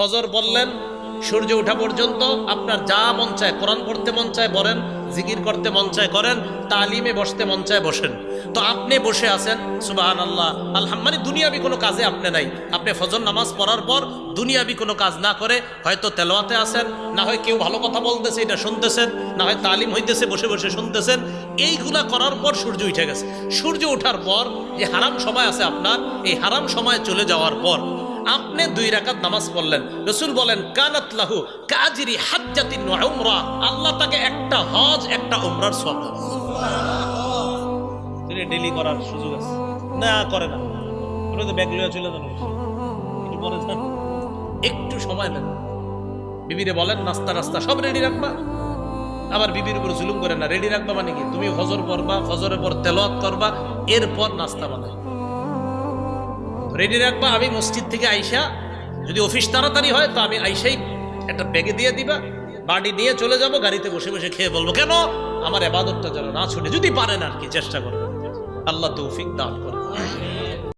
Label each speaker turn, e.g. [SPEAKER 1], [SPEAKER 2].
[SPEAKER 1] ফজর বললেন, সূর্য ওঠা পর্যন্ত আপনার যা মন চায়, কোরআন পড়তে মন চায় বলেন, জিকির করতে মন চায় করেন, তালিমে বসতে মন চায় বসেন। তো আপনি বসে আছেন সুবাহান আল্লাহ আলহাম মানে দুনিয়াবি কোনো কাজে আপনি নাই। আপনি ফজর নামাজ পড়ার পর দুনিয়াবি কোনো কাজ না করে হয়তো তেলোয়াতে আছেন, না হয় কেউ ভালো কথা বলতেছে, এটা শুনতেছেন, না হয় তালিম হইতেছে, বসে বসে শুনতেছেন, এইগুলা করার পর সূর্য উঠে গেছে। সূর্য ওঠার পর যে হারাম সময় আছে আপনার, এই হারাম সময় চলে যাওয়ার পর আপনি দুই রাকাত নামাজ পড়লেন। রসুল বলেন, কানাত লাহু কাজিরি হাজ্জাতিন ওয়া উমরা। আল্লাহ তাকে একটা হজ, একটা উমরার সওয়াব দেবে ডেলি করার সুযোগ আছে। না, করে না। তো ব্যাগ লইয়া চলে যান একটু যান। একটু সময় দেন বিবিরে বলেন, নাস্তা রাস্তা সব রেডি রাখবা? আবার বিবির উপর জুলুম করে না রেডি রাখবা মানে কি? তুমি ফজর পড়বা, ফজরের পর তেলাওয়াত করবা, এরপর নাস্তা বানাই রেডি রাখবা, আমি মসজিদ থেকে আইসা, যদি অফিস তাড়াতাড়ি হয়, তো আমি আইসাই একটা ব্যাগে দিয়ে দিবা, বাড়ি নিয়ে চলে যাব, গাড়িতে বসে বসে খেয়ে বলব, কেন? আমার এবাদতটা যেন না ছুটে। যদি পারেন আর কি, চেষ্টা করব আল্লাহ তৌফিক দান করবে